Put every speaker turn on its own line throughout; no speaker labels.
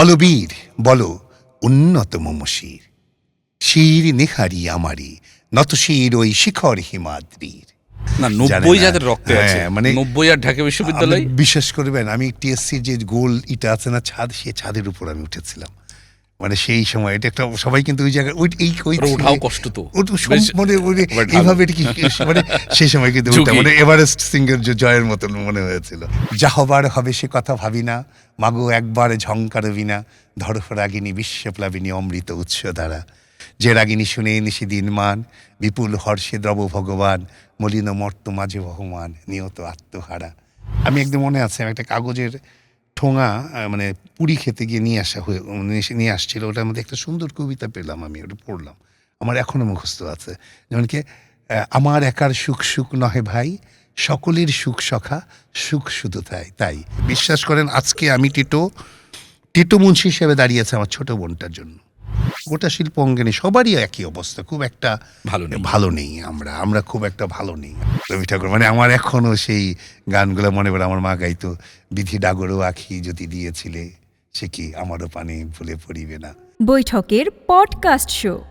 বলবীর বল উন্নত মমশির শির। নেহারি আমারি নতশির ওই শিখর হিমাদ্রির।
না নব্বই যাদের রক্তে আছে
হ্যাঁ, মানে
নব্বই আর ঢাকা বিশ্ববিদ্যালয়?
বিশ্বাস করবেন আমি টিএসসির যে গোল ইটা আছে না ছাদ সে ছাদের উপর আমি উঠেছিলাম। মানে সেই সময় এটা একটা সবাই কিন্তু ওই জায়গায় ওই এই ওই
ওঠাও কষ্ট তো।
ওটা মানে মানে এইভাবে এটা কি মানে সেই সময় কিন্তু ওটা মানে এভারেস্ট সিংহের জয়ের মতন মনে হয়েছিল। যা হবার হবে সে কথা ভাবি না। মাগো একবার ঝঙ্কার বিনা। ধরফ রাগিনী বিশ্বপ্লাবিনী অমৃত উৎস দ্বারা যে রাগিনী শুনে নিশিদিন মান বিপুল হর্ষে দ্রব ভগবান। মলিন মর্ত মাঝে বহমান। নিয়ত আত্মহারা। আমি একদম মনে আছে একটা কাগজের ঠোঙা মানে পুরি খেতে গিয়ে নিয়ে আসা হয়ে নিয়ে- নিয়ে আসছিল। ওটার মধ্যে একটা সুন্দর কবিতা পেলাম আমি, ওটা পড়লাম। আমার এখনও মুখস্থ আছে। যেমন কি আমার একার সুখ সুখ নহে ভাই, সকলের সুখ সখা, সুখ শুধু তাই তাই। বিশ্বাস করেন, আজকে আমি টিটো টিটো মুন্সি হিসেবে দাঁড়িয়েছে আমার ছোট বোনটার জন্য। গোটা শিল্প অঙ্গনে সবারই একই অবস্থা খুব একটা
ভালো নেই।
ভালো নেই আমরা আমরা খুব একটা ভালো নেই। রবি ঠাকুর মানে আমার এখনও সেই গানগুলো মনে পড়ে আমার মা গাইতো বিধি ডাগরও আখি যদি দিয়েছিলে সে কি আমারও পানে ভুলে পড়িবে না?
বৈঠকের পডকাস্ট শো।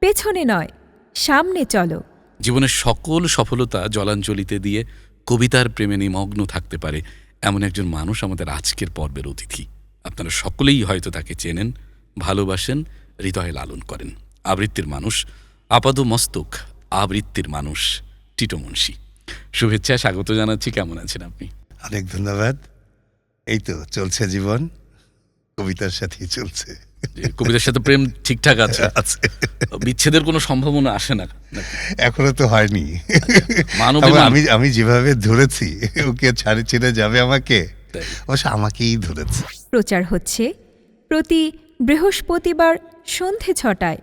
পেছনে নয় সামনে চলো।
জীবনের সকল সফলতা জলাঞ্জলিতে দিয়ে কবিতার প্রেমে নিমগ্ন থাকতে পারে এমন একজন মানুষ আমাদের আজকের পর্বের অতিথি। আপনারা সকলেই হয়তো তাকে চেনেন ভালোবাসেন হৃদয়ে লালন করেন। আবৃত্তির মানুষ আপাদ মস্তক আবৃত্তির মানুষ টিটো মুন্সি। শুভেচ্ছা স্বাগত জানাচ্ছি। কেমন আছেন আপনি?
অনেক ধন্যবাদ। এই তো চলছে জীবন। কবিতার সাথেই চলছে।
কবিতার সাথে প্রেম ঠিকঠাক আছে। বিচ্ছেদের কোনো সম্ভাবনা আসে না?
এখনও তো হয়নি।
মানবী
আমি আমি যেভাবে ধরেছি ওকে ছাড়ে ছেড়ে যাবে আমাকে। অবশ্য আমাকেই ধরেছে।
প্রচার হচ্ছে প্রতি বৃহস্পতিবার সন্ধে ছটায়।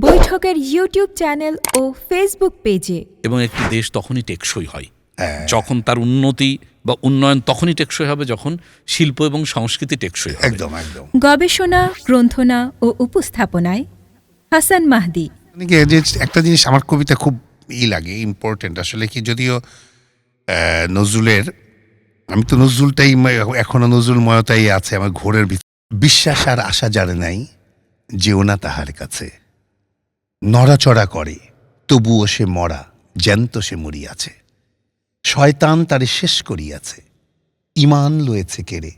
বৈঠকের ইউটিউব চ্যানেল ও ফেসবুক পেজে।
এবং একটি দেশ তখনই টেকসই হয়।
হ্যাঁ।
যখন তার উন্নতি বা উন্নয়ন তখনই টেকসই হবে যখন শিল্প এবং সংস্কৃতি টেকসই হবে।
একদম একদম।
গবেষণা গ্রন্থনা ও উপস্থাপনায় হাসান মাহদি।
মানে একটা জিনিস আমার কবিতা খুব ই লাগে ইম্পর্টেন্ট আসলে কি যদিও নজরুলের আমি তো নজরুলটাই এখনও নজরুল ময়তাই আছে আমার ঘোরের ভিতর। বিশ্বাস আর আশা যার নাই। যেও না তাহার কাছে। নড়াচড়া করে, তবুও সে মরা, জ্যান্ত সে মরিয়াছে। শয়তান তারে শেষ করিয়াছে। ইমান লয়েছে কেড়ে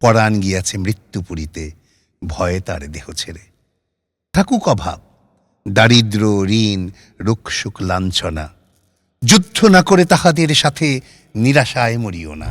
পরাণ গিয়াছে মৃত্যুপুরীতে ভয়ে তার দেহ ছেড়ে। থাকুক অভাব, দারিদ্র, ঋণ রুক্ষসুখ লাঞ্ছনা। যুদ্ধ না করে তাহাদের সাথে নিরাশায় মরিও না।